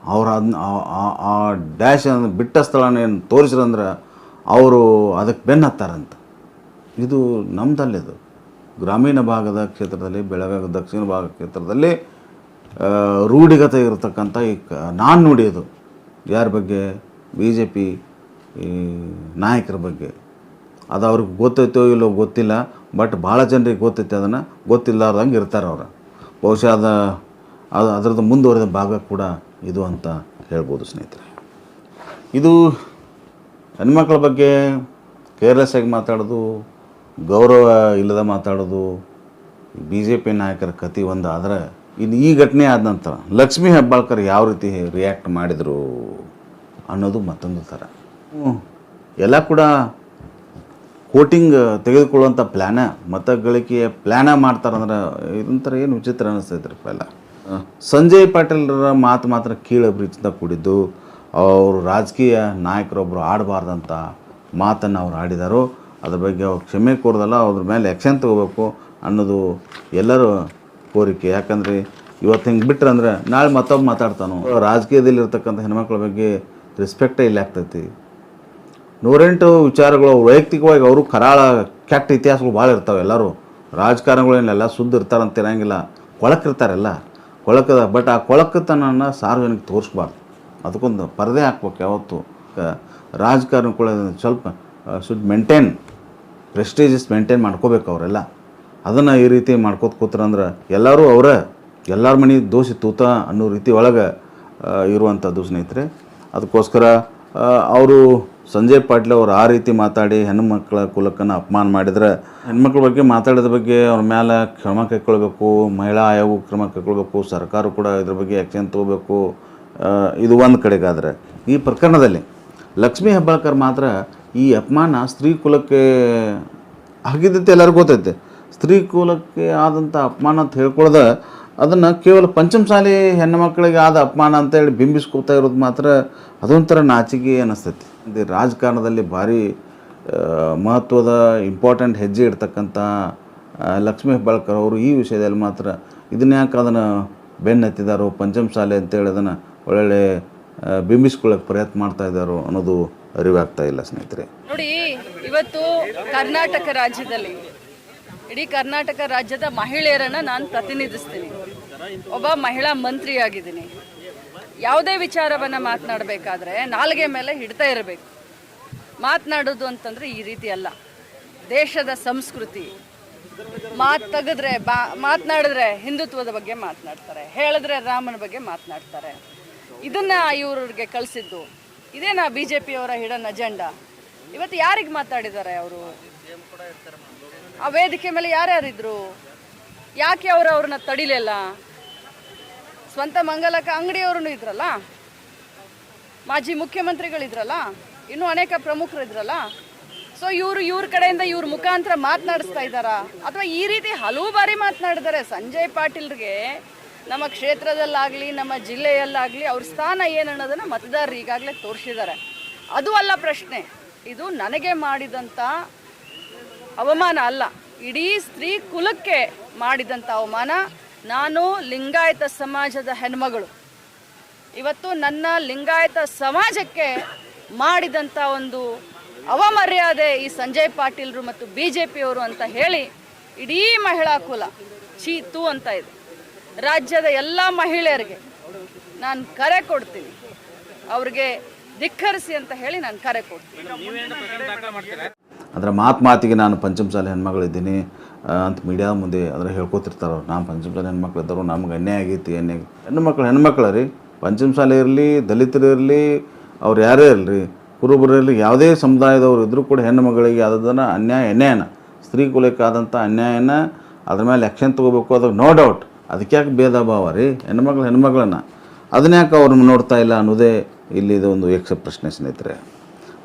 ಅವ್ರು ಅದನ್ನ ಆ- ಡ್ಯಾಶ್ ಅಂದ್ರೆ ಬಿಟ್ಟ ಸ್ಥಳನ ಏನು ತೋರಿಸ್ರಂದ್ರೆ, ಅವರು ಅದಕ್ಕೆ ಬೆನ್ನು ಹತ್ತಾರಂತ. ಇದು ನಮ್ಮದಲ್ಲಿದು ಗ್ರಾಮೀಣ ಭಾಗದ ಕ್ಷೇತ್ರದಲ್ಲಿ, ಬೆಳಗಾವಿ, ದಕ್ಷಿಣ ಭಾಗ ಕ್ಷೇತ್ರದಲ್ಲಿ ರೂಢಿಗತ ಇರತಕ್ಕಂಥ ಈ ನಾನು ನುಡಿಯೋದು. ಯಾರ ಬಗ್ಗೆ? ಬಿ ಜೆ ಪಿ ನಾಯಕರ ಬಗ್ಗೆ. ಅದು ಅವ್ರಿಗೆ ಗೊತ್ತೈತೋ ಇಲ್ಲೋ ಗೊತ್ತಿಲ್ಲ, ಬಟ್ ಭಾಳ ಜನರಿಗೆ ಗೊತ್ತೈತೆ ಅದನ್ನು. ಗೊತ್ತಿಲ್ಲಾರ್ದಂಗೆ ಇರ್ತಾರೆ ಅವರು. ಬಹುಶಃ ಅದು ಅದು, ಅದರದ್ದು ಮುಂದುವರೆದ ಭಾಗ ಕೂಡ ಇದು ಅಂತ ಹೇಳ್ಬೋದು ಸ್ನೇಹಿತರೆ. ಇದು ಹೆಣ್ಮಕ್ಳ ಬಗ್ಗೆ ಕೇರ್ಲೆಸ್ ಆಗಿ ಮಾತಾಡೋದು ಗೌರವ ಇಲ್ಲದ ಮಾತಾಡೋದು ಬಿ ಜೆ ಪಿ ನಾಯಕರ ಕತಿ ಒಂದು ಆದರೆ ಇನ್ನು ಈ ಘಟನೆ ಆದ ನಂತರ ಲಕ್ಷ್ಮೀ ಹೆಬ್ಬಾಳ್ಕರ್ ಯಾವ ರೀತಿ ರಿಯಾಕ್ಟ್ ಮಾಡಿದರು ಅನ್ನೋದು ಮತ್ತೊಂದು ಥರ ಎಲ್ಲ ಕೂಡ ಕೋಟಿಂಗ್ ತೆಗೆದುಕೊಳ್ಳುವಂಥ ಪ್ಲ್ಯಾನ ಮತ ಗಳಿಕೆಯ ಪ್ಲ್ಯಾನ ಮಾಡ್ತಾರಂದ್ರೆ ಇದೊಂಥರ ಏನು ವಿಚಿತ್ರ ಅನ್ನಿಸ್ತೈತ್ರಪ್ಪ ಎಲ್ಲ. ಸಂಜಯ್ ಪಾಟೀಲ್ರ ಮಾತು ಮಾತ್ರ ಕೀಳಬ್ರೀತಿಯಿಂದ ಕೂಡಿದ್ದು, ಅವರು ರಾಜಕೀಯ ನಾಯಕರೊಬ್ಬರು ಆಡಬಾರ್ದಂಥ ಮಾತನ್ನು ಅವ್ರು ಆಡಿದಾರೋ. ಅದ್ರ ಬಗ್ಗೆ ಅವ್ರು ಕ್ಷಮೆ ಕೊಡೋದಲ್ಲ ಅದ್ರ ಮೇಲೆ ಆ್ಯಕ್ಷನ್ ತಗೋಬೇಕು ಅನ್ನೋದು ಎಲ್ಲರೂ ಕೋರಿಕೆ. ಯಾಕಂದರೆ ಇವತ್ತು ಹಿಂಗೆ ಬಿಟ್ರೆ ಅಂದರೆ ನಾಳೆ ಮತ್ತೊಬ್ಬ ಮಾತಾಡ್ತಾನೋ ರಾಜಕೀಯದಲ್ಲಿ ಇರ್ತಕ್ಕಂಥ ಹೆಣ್ಮಕ್ಳ ಬಗ್ಗೆ ರೆಸ್ಪೆಕ್ಟೇ ಇಲ್ಲ ಆಗ್ತೈತಿ. ನೂರೆಂಟು ವಿಚಾರಗಳು ವೈಯಕ್ತಿಕವಾಗಿ ಅವರು ಕರಾಳ, ಕೆಟ್ಟ ಇತಿಹಾಸಗಳು ಭಾಳ ಇರ್ತಾವೆ ಎಲ್ಲರೂ. ರಾಜಕಾರಣಗಳೇನೆಲ್ಲ ಶುದ್ಧ ಇರ್ತಾರಂತ ಇರೋಂಗಿಲ್ಲ. ಕೊಳಕಿರ್ತಾರೆಲ್ಲ ಕೊಳಕದ ಬಟ್ ಆ ಕೊಳಕತನನ ಸಾರ್ವಜನಿಕ ತೋರಿಸ್ಬಾರ್ದು. ಅದಕ್ಕೊಂದು ಪರದೆ ಹಾಕ್ಬೇಕು ಯಾವತ್ತು. ರಾಜಕಾರಣಿಗಳು ಸ್ವಲ್ಪ ಶುಡ್ ಮೇಂಟೈನ್ ಪ್ರೆಸ್ಟೀಜಸ್ ಮೇಂಟೈನ್ ಮಾಡ್ಕೋಬೇಕು ಅವರೆಲ್ಲ. ಅದನ್ನು ಈ ರೀತಿ ಮಾಡ್ಕೋತ ಕೂತ್ರಂದ್ರೆ ಎಲ್ಲರೂ ಅವರ, ಎಲ್ಲರ ಮನೆ ದೋಷಿ ತೂತ ಅನ್ನೋ ರೀತಿ ಒಳಗೆ ಇರುವಂಥ ಇರುವಂಥದ್ದು ಸ್ನೇಹಿತರೆ. ಅದಕ್ಕೋಸ್ಕರ ಅವರು ಸಂಜಯ್ ಪಾಟೀಲ್ ಅವರು ಆ ರೀತಿ ಮಾತಾಡಿ ಹೆಣ್ಣು ಮಕ್ಕಳ ಕುಲಕ್ಕನ್ನು ಅಪಮಾನ ಮಾಡಿದ್ರೆ, ಹೆಣ್ಮಕ್ಳ ಬಗ್ಗೆ ಮಾತಾಡಿದ ಬಗ್ಗೆ ಅವ್ರ ಮೇಲೆ ಕ್ರಮ ಕೈಗೊಳ್ಬೇಕು, ಮಹಿಳಾ ಆಯೋಗ ಕ್ರಮ ಕೈಗೊಳ್ಬೇಕು ಸರ್ಕಾರ ಕೂಡ ಇದ್ರ ಬಗ್ಗೆ ಆ್ಯಕ್ಷನ್ ತೊಗೋಬೇಕು ಇದು ಒಂದು ಕಡೆಗಾದರೆ. ಈ ಪ್ರಕರಣದಲ್ಲಿ ಲಕ್ಷ್ಮೀ ಹೆಬ್ಬಾಳ್ಕರ್ ಮಾತ್ರ ಈ ಅಪಮಾನ ಸ್ತ್ರೀ ಕುಲಕ್ಕೆ ಆಗಿದ್ದೈತೆ ಎಲ್ಲರಿಗೂ ಗೊತ್ತೈತೆ. ಸ್ತ್ರೀ ಕುಲಕ್ಕೆ ಆದಂಥ ಅಪಮಾನ ಅಂತ ಹೇಳ್ಕೊಳ್ದ ಅದನ್ನು ಕೇವಲ ಪಂಚಮಸಾಲಿ ಹೆಣ್ಣು ಮಕ್ಕಳಿಗೆ ಆದ ಅಪಮಾನ ಅಂತೇಳಿ ಬಿಂಬಿಸ್ಕೊತಾ ಇರೋದು ಮಾತ್ರ ಅದೊಂಥರ ನಾಚಿಕೆ ಅನ್ನಿಸ್ತೈತಿ ಇದು ರಾಜಕಾರಣದಲ್ಲಿ ಭಾರಿ ಮಹತ್ವದ ಇಂಪಾರ್ಟೆಂಟ್ ಹೆಜ್ಜೆ ಇಡ್ತಕ್ಕಂಥ ಲಕ್ಷ್ಮೀ ಹೆಬ್ಬಾಳ್ಕರ್ ಅವರು ಈ ವಿಷಯದಲ್ಲಿ ಮಾತ್ರ ಇದನ್ನ ಯಾಕೆ ಅದನ್ನು ಬೆನ್ನೆತ್ತಿದಾರೋ ಪಂಚಮಸಾಲೆ ಅಂತೇಳಿ ಅದನ್ನು ಒಳ್ಳೊಳ್ಳೆ ಬಿಂಬಿಸ್ಕೊಳ್ಳೋಕೆ ಪ್ರಯತ್ನ ಮಾಡ್ತಾ ಇದ್ದಾರೋ ಅನ್ನೋದು ಅರಿವಾಗ್ತಾ ಇಲ್ಲ, ಸ್ನೇಹಿತರೆ. ನೋಡಿ, ಇವತ್ತು ಕರ್ನಾಟಕ ರಾಜ್ಯದಲ್ಲಿ, ಇಡೀ ಕರ್ನಾಟಕ ರಾಜ್ಯದ ಮಹಿಳೆಯರನ್ನ ನಾನು ಪ್ರತಿನಿಧಿಸ್ತೀನಿ. ಒಬ್ಬ ಮಹಿಳಾ ಮಂತ್ರಿಯಾಗಿದ್ದೀನಿ. ಯಾವುದೇ ವಿಚಾರವನ್ನ ಮಾತನಾಡಬೇಕಾದ್ರೆ ನಾಲ್ಗೆ ಮೇಲೆ ಹಿಡ್ತಾ ಇರಬೇಕು. ಮಾತನಾಡೋದು ಅಂತಂದ್ರೆ ಈ ರೀತಿ ಅಲ್ಲ. ದೇಶದ ಸಂಸ್ಕೃತಿ. ಮಾತು ತೆಗೆದ್ರೆ ಬಾ, ಮಾತನಾಡಿದ್ರೆ ಹಿಂದುತ್ವದ ಬಗ್ಗೆ ಮಾತನಾಡ್ತಾರೆ. ಹೇಳಿದ್ರೆ ರಾಮನ ಬಗ್ಗೆ ಮಾತನಾಡ್ತಾರೆ. ಇದನ್ನ ಇವ್ರಿಗೆ ಕಳಿಸಿದ್ದು. ಇದೇನಾ ಬಿ ಜೆ ಪಿಯವರ ಹಿಡನ್ ಅಜೆಂಡಾ? ಇವತ್ತು ಯಾರಿಗೆ ಮಾತಾಡಿದ್ದಾರೆ ಅವರು? ಆ ವೇದಿಕೆ ಮೇಲೆ ಯಾರ್ಯಾರಿದ್ರು? ಯಾಕೆ ಅವರು ಅವ್ರನ್ನ ತಡಿಲಿಲ್ಲ? ಸ್ವಂತ ಮಂಗಲಕ ಅಂಗಡಿಯವ್ರೂ ಇದ್ರಲ್ಲ? ಮಾಜಿ ಮುಖ್ಯಮಂತ್ರಿಗಳಿದ್ರಲ್ಲ? ಇನ್ನೂ ಅನೇಕ ಪ್ರಮುಖರು ಇದ್ರಲ್ಲ? ಸೊ ಇವರು ಇವ್ರ ಕಡೆಯಿಂದ ಇವ್ರ ಮುಖಾಂತರ ಮಾತನಾಡಿಸ್ತಾ ಇದ್ದಾರಾ? ಅಥವಾ ಈ ರೀತಿ ಹಲವು ಬಾರಿ ಮಾತನಾಡಿದ್ದಾರೆ ಸಂಜಯ್ ಪಾಟೀಲ್ರಿಗೆ? ನಮ್ಮ ಕ್ಷೇತ್ರದಲ್ಲಾಗಲಿ, ನಮ್ಮ ಜಿಲ್ಲೆಯಲ್ಲಾಗಲಿ ಅವ್ರ ಸ್ಥಾನ ಏನು ಅನ್ನೋದನ್ನು ಮತದಾರರು ಈಗಾಗಲೇ ತೋರಿಸಿದ್ದಾರೆ. ಅದು ಅಲ್ಲ ಪ್ರಶ್ನೆ, ಇದು ನನಗೆ ಮಾಡಿದಂಥ ಅವಮಾನ ಅಲ್ಲ. ಇಡೀ ಸ್ತ್ರೀ ಕುಲಕ್ಕೆ ಮಾಡಿದಂಥ ಅವಮಾನ ನಾನು ಲಿಂಗಾಯತ ಸಮಾಜದ ಹೆಣ್ಮಗಳು. ಇವತ್ತು ನನ್ನ ಲಿಂಗಾಯತ ಸಮಾಜಕ್ಕೆ ಮಾಡಿದಂಥ ಒಂದು ಅವಮರ್ಯಾದೆ ಈ ಸಂಜಯ್ ಪಾಟೀಲ್ರು ಮತ್ತು ಬಿ ಜೆ ಪಿಯವರು ಅಂತ ಹೇಳಿ ಇಡೀ ಮಹಿಳಾ ಕುಲ ಚೀತು ಅಂತ ಇದೆ. ರಾಜ್ಯದ ಎಲ್ಲ ಮಹಿಳೆಯರಿಗೆ ನಾನು ಕರೆ ಕೊಡ್ತೀನಿ. ಅವ್ರಿಗೆ ಧಿಕ್ಕರಿಸಿ ಅಂತ ಹೇಳಿ ನಾನು ಕರೆ ಕೊಡ್ತೀನಿ. ಅದರ ಮಾತು ಮಾತಿಗೆ ನಾನು ಪಂಚಮಸಾಲಿ ಹೆಣ್ಮಗಳಿದ್ದೀನಿ. ಅಂತ ಮೀಡಿಯಾ ಮುಂದೆ ಅದರ ಹೇಳ್ಕೊತಿರ್ತಾರೆ ಅವ್ರು. ನಾನು ಪಂಚಮಸಾಲಿ ಹೆಣ್ಮಕ್ಳು ಇದ್ದರು ನಮ್ಗೆ ಅನ್ಯಾಯ ಆಗೈತಿ ಅನ್ಯಾಯ ಹೆಣ್ಮಕ್ಳು ಹೆಣ್ಮಕ್ಳು ರೀ. ಪಂಚಮಸಾಲಿ ಇರಲಿ ದಲಿತರು ಇರಲಿ ಅವ್ರು ಯಾರೇ ಇರಲಿ ಕುರುಬರು ಇರಲಿ ಯಾವುದೇ ಸಮುದಾಯದವ್ರು ಇದ್ದರೂ ಕೂಡ ಹೆಣ್ಣು ಮಗಳಿಗೆ ಅದನ್ನು ಅನ್ಯಾಯ ಅನ್ಯಾಯನ ಸ್ತ್ರೀ ಕುಲಕ್ಕಾದಂಥ ಅನ್ಯಾಯನ ಅದ್ರ ಮೇಲೆ ಆ್ಯಕ್ಷನ್ ತೊಗೋಬೇಕು ಅದು ನೋ ಡೌಟ್ ಅದಕ್ಕೆ ಯಾಕೆ ಭೇದ ಭಾವ ರೀ? ಹೆಣ್ಮಕ್ಳು ಅದನ್ನ ಯಾಕೆ ಅವ್ರನ್ನ ನೋಡ್ತಾ ಇಲ್ಲ ಅನ್ನೋದೇ ಇಲ್ಲಿ ಒಂದು ಯಕ್ಷ ಪ್ರಶ್ನೆ ಸ್ನೇಹಿತರೆ.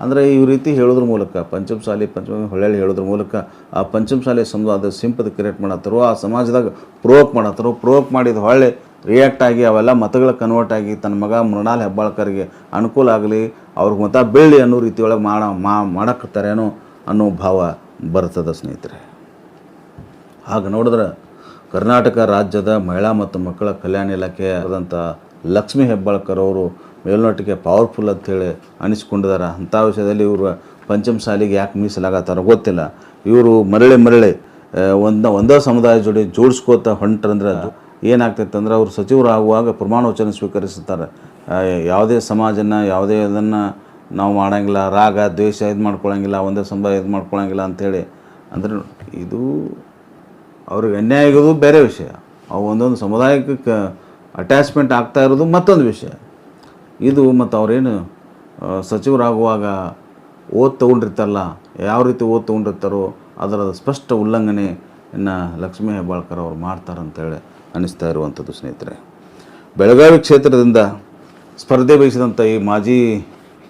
ಅಂದರೆ ಈ ರೀತಿ ಹೇಳೋದ್ರ ಮೂಲಕ ಪಂಚಮಸಾಲಿ ಪಂಚಮ ಹೊಳ್ಳಿ ಹೇಳೋದ್ರ ಮೂಲಕ, ಆ ಪಂಚಮಸಾಲಿ ಅದು ಸಿಂಪದ ಕ್ರಿಯೇಟ್ ಮಾಡತ್ತಾರೋ, ಆ ಸಮಾಜದಾಗ ಪ್ರೋಕ್ ಮಾಡತ್ತಾರೋ ಪ್ರೋಕ್ ಮಾಡಿದ ಹೊಳ್ಳೆ ರಿಯಾಕ್ಟ್ ಆಗಿ ಅವೆಲ್ಲ ಮತಗಳ ಕನ್ವರ್ಟ್ ಆಗಿ ತನ್ನ ಮಗ ಮೃಣಾಲ್ ಹೆಬ್ಬಾಳ್ಕರ್ಗೆ ಅನುಕೂಲ ಆಗಲಿ, ಅವ್ರಿಗೆ ಮತ ಬೆಳ್ಳಿ ಅನ್ನೋ ರೀತಿಯೊಳಗೆ ಮಾಡ, ಮಾ, ಮಾಡಕತ್ತಾರೇನೋ ಅನ್ನೋ ಭಾವ ಬರ್ತದೆ ಸ್ನೇಹಿತರೆ. ಹಾಗೆ ನೋಡಿದ್ರೆ ಕರ್ನಾಟಕ ರಾಜ್ಯದ ಮಹಿಳಾ ಮತ್ತು ಮಕ್ಕಳ ಕಲ್ಯಾಣ ಇಲಾಖೆ ಆದಂಥ ಲಕ್ಷ್ಮೀ ಹೆಬ್ಬಾಳ್ಕರ್ ಅವರು ಮೇಲ್ನೋಟಕ್ಕೆ ಪವರ್ಫುಲ್ ಅಂತೇಳಿ ಅನಿಸ್ಕೊಂಡಿದ್ದಾರೆ. ಅಂಥ ವಿಷಯದಲ್ಲಿ ಇವರು ಪಂಚಮ ಸಾಲಿಗೆ ಯಾಕೆ ಮೀಸಲಾಗತ್ತಾರೋ ಗೊತ್ತಿಲ್ಲ. ಇವರು ಮರಳಿ ಮರಳಿ ಒಂದು, ಒಂದೇ ಸಮುದಾಯ ಜೋಡಿ ಜೋಡಿಸ್ಕೋತ ಹೊಂಟ್ರಂದ್ರೆ ಏನಾಗ್ತೈತೆ ಅಂದ್ರೆ ಅವರು ಸಚಿವರಾಗುವಾಗ ಪ್ರಮಾಣ ವಚನ ಸ್ವೀಕರಿಸುತ್ತಾರೆ ಯಾವುದೇ ಸಮಾಜನ, ಯಾವುದೇ ಇದನ್ನು ನಾವು ಮಾಡೋಂಗಿಲ್ಲ, ರಾಗ, ದ್ವೇಷ ಇದು ಮಾಡ್ಕೊಳ್ಳೋಂಗಿಲ್ಲ ಒಂದೇ ಸಮುದಾಯ ಇದು ಮಾಡ್ಕೊಳ್ಳೋಂಗಿಲ್ಲ ಅಂಥೇಳಿ ಅಂದ್ರೆ ಇದು ಅವ್ರಿಗೆ ಅನ್ಯಾಯ ಆಗೋದು ಬೇರೆ ವಿಷಯ. ಅವು ಒಂದೊಂದು ಸಮುದಾಯಕ್ಕೆ ಅಟ್ಯಾಚ್ಮೆಂಟ್ ಆಗ್ತಾ ಇರೋದು ಮತ್ತೊಂದು ವಿಷಯ. ಇದು ಮತ್ತು ಅವರೇನು ಸಚಿವರಾಗುವಾಗ ಓದ್ ತೊಗೊಂಡಿರ್ತಾರಲ್ಲ ಯಾವ ರೀತಿ ಓದ್ ತೊಗೊಂಡಿರ್ತಾರೋ ಅದರ ಸ್ಪಷ್ಟ ಉಲ್ಲಂಘನೆಯನ್ನು ಲಕ್ಷ್ಮೀ ಹೆಬ್ಬಾಳ್ಕರ್ ಅವರು ಮಾಡ್ತಾರಂತೇಳಿ ಅನ್ನಿಸ್ತಾ ಇರುವಂಥದ್ದು ಸ್ನೇಹಿತರೆ. ಬೆಳಗಾವಿ ಕ್ಷೇತ್ರದಿಂದ ಸ್ಪರ್ಧೆ ಬಯಸಿದಂಥ ಈ ಮಾಜಿ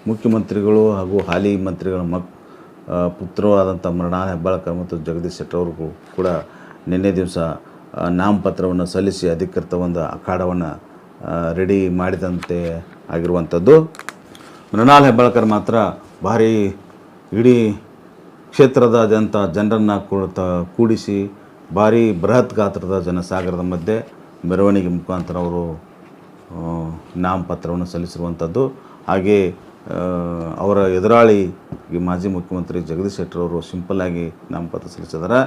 ಮುಖ್ಯಮಂತ್ರಿಗಳು ಹಾಗೂ ಹಾಲಿ ಮಂತ್ರಿಗಳ ಮಕ್ ಪುತ್ರವಾದಂಥ ಮೃಣಾಲ್ ಹೆಬ್ಬಾಳ್ಕರ್ ಮತ್ತು ಜಗದೀಶ್ ಶೆಟ್ಟರ್ ಅವ್ರಿಗೂ ಕೂಡ ನಿನ್ನೆ ದಿವಸ ನಾಮಪತ್ರವನ್ನು ಸಲ್ಲಿಸಿ ಅಧಿಕೃತ ಒಂದು ಅಖಾಡವನ್ನು ರೆಡಿ ಮಾಡಿದಂತೆ ಆಗಿರುವಂಥದ್ದು. ಮೃಣಾಲ್ ಹೆಬ್ಬಾಳ್ಕರ್ ಮಾತ್ರ ಭಾರಿ ಇಡೀ ಕ್ಷೇತ್ರದ ಜನತ ಜನರನ್ನು ಕೂಡ ಕೂಡಿಸಿ, ಭಾರಿ ಬೃಹತ್ ಗಾತ್ರದ ಜನಸಾಗರದ ಮಧ್ಯೆ ಮೆರವಣಿಗೆ ಮುಖಾಂತರ ಅವರು ನಾಮಪತ್ರವನ್ನು ಸಲ್ಲಿಸಿರುವಂಥದ್ದು. ಹಾಗೆ ಅವರ ಎದುರಾಳಿ ಮಾಜಿ ಮುಖ್ಯಮಂತ್ರಿ ಜಗದೀಶ್ ಶೆಟ್ಟರ್ ಅವರು ಸಿಂಪಲ್ಲಾಗಿ ನಾಮಪತ್ರ ಸಲ್ಲಿಸಿದ್ದಾರೆ.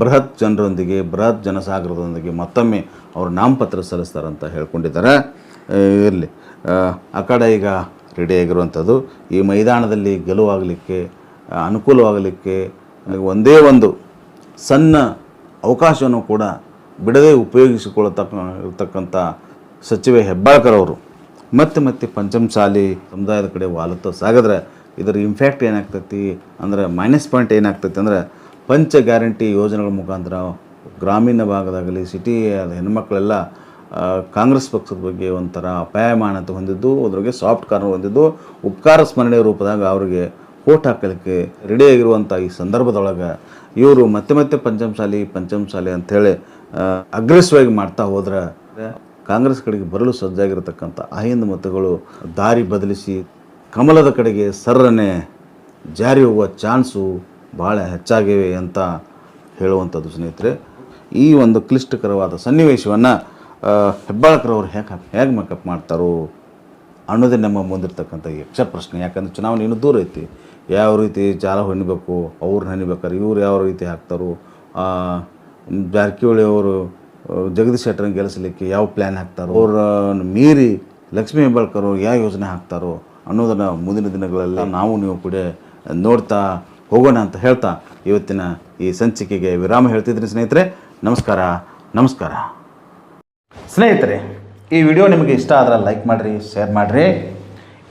ಬೃಹತ್ ಜನರೊಂದಿಗೆ, ಬೃಹತ್ ಜನಸಾಗರದೊಂದಿಗೆ ಮತ್ತೊಮ್ಮೆ ಅವರು ನಾಮಪತ್ರ ಸಲ್ಲಿಸ್ತಾರಂತ ಹೇಳ್ಕೊಂಡಿದ್ದಾರೆ. ಇರಲಿ. ಆ ಕಡೆ ಈಗ ರೆಡಿಯಾಗಿರುವಂಥದ್ದು ಈ ಮೈದಾನದಲ್ಲಿ ಗೆಲುವಾಗಲಿಕ್ಕೆ ಅನುಕೂಲವಾಗಲಿಕ್ಕೆ ಒಂದೇ ಒಂದು ಸಣ್ಣ ಅವಕಾಶವನ್ನು ಕೂಡ ಬಿಡದೆ ಉಪಯೋಗಿಸಿಕೊಳ್ಳತಕ್ಕ ಇರತಕ್ಕಂಥ ಸಚಿವೆ ಹೆಬ್ಬಾಳ್ಕರ್ ಅವರು. ಮತ್ತೆ ಮತ್ತೆ ಪಂಚಮಸಾಲಿ ಸಮುದಾಯದ ಕಡೆ ವಾಲತ್ತ ಸಾಗಿದ್ರೆ ಇದರ ಇಂಫ್ಯಾಕ್ಟ್ ಏನಾಗ್ತೈತಿ? ಅಂದ್ರೆ ಮೈನಸ್ ಪಾಯಿಂಟ್ ಏನಾಗ್ತೈತಿ? ಅಂದರೆ ಪಂಚ ಗ್ಯಾರಂಟಿ ಯೋಜನೆಗಳ ಮುಖಾಂತರ ಗ್ರಾಮೀಣ ಭಾಗದಾಗಲಿ ಸಿಟಿ ಹೆಣ್ಮಕ್ಳೆಲ್ಲ ಕಾಂಗ್ರೆಸ್ ಪಕ್ಷದ ಬಗ್ಗೆ ಒಂಥರ ಅಪಾಯಮಾನತೆ ಹೊಂದಿದ್ದು ಅದ್ರಿಗೆ ಸಾಫ್ಟ್ ಕಾರ್ನರ್ ಹೊಂದಿದ್ದು, ಉಪಕಾರ ಸ್ಮರಣೆ ರೂಪದಾಗ ಅವರಿಗೆ ಓಟ್ ಹಾಕಲಿಕ್ಕೆ ರೆಡಿಯಾಗಿರುವಂಥ ಈ ಸಂದರ್ಭದೊಳಗೆ ಇವರು ಮತ್ತೆ ಮತ್ತೆ ಪಂಚಮಸಾಲಿ ಪಂಚಮಸಾಲಿ ಅಂಥೇಳಿ ಅಗ್ರೆಸಿವ್ ಆಗಿ ಮಾಡ್ತಾ ಹೋದ್ರೆ ಕಾಂಗ್ರೆಸ್ ಕಡೆಗೆ ಬರಲು ಸಜ್ಜಾಗಿರತಕ್ಕಂಥ ಅಹಿಂದ ಮತಗಳು ದಾರಿ ಬದಲಿಸಿ, ಕಮಲದ ಕಡೆಗೆ ಸರ್ರನೆ ಜಾರಿ ಹೋಗುವ ಚಾನ್ಸು ಭಾಳ ಹೆಚ್ಚಾಗಿವೆ ಅಂತ ಹೇಳುವಂಥದ್ದು ಸ್ನೇಹಿತರೆ. ಈ ಒಂದು ಕ್ಲಿಷ್ಟಕರವಾದ ಸನ್ನಿವೇಶವನ್ನು ಹೆಬ್ಬಾಳಕರವ್ರು ಹೇಗೆ ಹೇಗೆ ಮೇಕಪ್ ಮಾಡ್ತಾರೋ ಅನ್ನೋದೇ ನಮ್ಮ ಮುಂದಿರ್ತಕ್ಕಂಥ ಯಕ್ಷ ಪ್ರಶ್ನೆ. ಯಾಕಂದರೆ ಚುನಾವಣೆ ಇನ್ನೂ ದೂರ ಐತಿ. ಯಾವ ರೀತಿ ಜಾಲ ಹೊಣಿಬೇಕು ಅವ್ರನ್ನ ಹೆಣಿಬೇಕಾರೆ ಇವ್ರು ಯಾವ ರೀತಿ ಹಾಕ್ತಾರೋ ಜಾರಕಿಹೊಳಿ ಅವರು ಜಗದೀಶ್ ಶೆಟ್ಟರ್ ಗೆಲ್ಲಿಸಲಿಕ್ಕೆ ಯಾವ ಪ್ಲ್ಯಾನ್ ಹಾಕ್ತಾರೋ, ಅವ್ರನ್ನ ಮೀರಿ ಲಕ್ಷ್ಮೀ ಹೆಬ್ಬಾಳ್ಕರ್ ಯಾವ ಯೋಜನೆ ಹಾಕ್ತಾರೋ ಅನ್ನೋದನ್ನು ಮುಂದಿನ ದಿನಗಳಲ್ಲಿ ನಾವು, ನೀವು ಕೂಡ ನೋಡ್ತಾ ಹೋಗೋಣ ಅಂತ ಹೇಳ್ತಾ ಇವತ್ತಿನ ಈ ಸಂಚಿಕೆಗೆ ವಿರಾಮ ಹೇಳ್ತಿದ್ದೀನಿ ಸ್ನೇಹಿತರೆ, ನಮಸ್ಕಾರ ನಮಸ್ಕಾರ. ಸ್ನೇಹಿತರೆ, ಈ ವಿಡಿಯೋ ನಿಮಗೆ ಇಷ್ಟ ಆದ್ರೆ ಲೈಕ್ ಮಾಡಿರಿ, ಶೇರ್ ಮಾಡಿರಿ.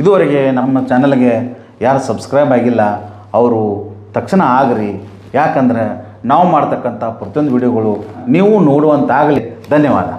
ಇದುವರೆಗೆ ನಮ್ಮ ಚಾನಲ್ಗೆ ಯಾರು ಸಬ್ಸ್ಕ್ರೈಬ್ ಆಗಿಲ್ಲ, ಅವರು ತಕ್ಷಣ ಆಗ್ರಿ. ಯಾಕಂದ್ರೆ ನಾವು ಮಾಡ್ತಕ್ಕಂಥ ಪ್ರತಿಯೊಂದು ವಿಡಿಯೋಗಳು ನೀವು ನೋಡುವಂತಾಗಲಿ. ಧನ್ಯವಾದ.